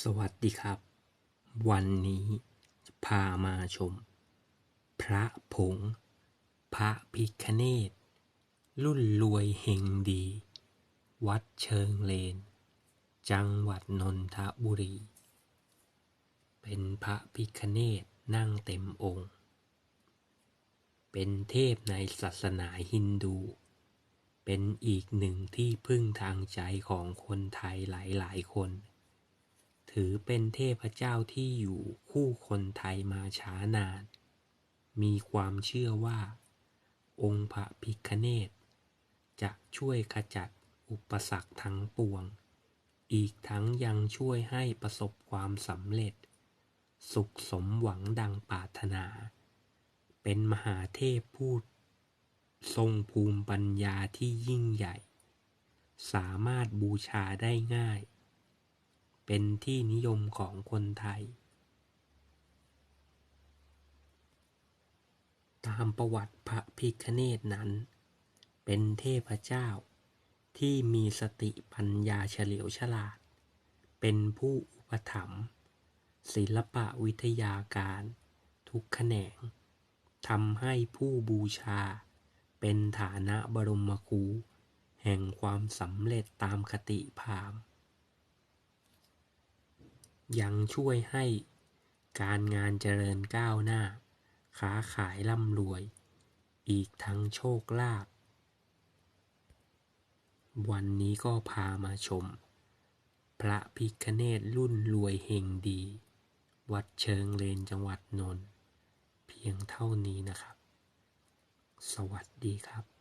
สวัสดีครับ วันนี้พามาชม พระผง พระพิคเนตรุ่นรวยเฮงดี วัดเชิงเลน จังหวัดนนทบุรี เป็นพระพิคเนตนั่งเต็มองค์ เป็นเทพในศาสนาฮินดู เป็นอีกหนึ่งที่พึ่งทางใจของคนไทยหลายๆ คน ถือเป็นเทพเจ้าที่อยู่คู่คนไทยมาช้านาน มีความเชื่อว่า องค์พระพิคเนตจะช่วยขจัดอุปสรรคทั้งปวง อีกทั้งยังช่วยให้ประสบความสำเร็จ สุขสมหวังดังปรารถนา เป็นมหาเทพพูด ทรงภูมิปัญญาที่ยิ่งใหญ่ สามารถบูชาได้ง่าย เป็นที่นิยมของคนไทย ตามประวัติพระพิคเนตนั้น เป็นเทพเจ้าที่มีสติปัญญาเฉลียวฉลาด เป็นผู้อุปถัมภ์ศิลปะวิทยาการทุกแขนงทำให้ผู้บูชาเป็นฐานะบรมครูแห่งความสำเร็จตามคติพราหมณ์ ยังช่วยให้การงานเจริญก้าวหน้า ค้าขายร่ำรวย อีกทั้งโชคลาภ วันนี้ก็พามาชม พระพิคเนตรุ่นรวยเฮงดี วัดเชิงเลนจังหวัดนนท์เพียงเท่านี้นะครับ สวัสดีครับ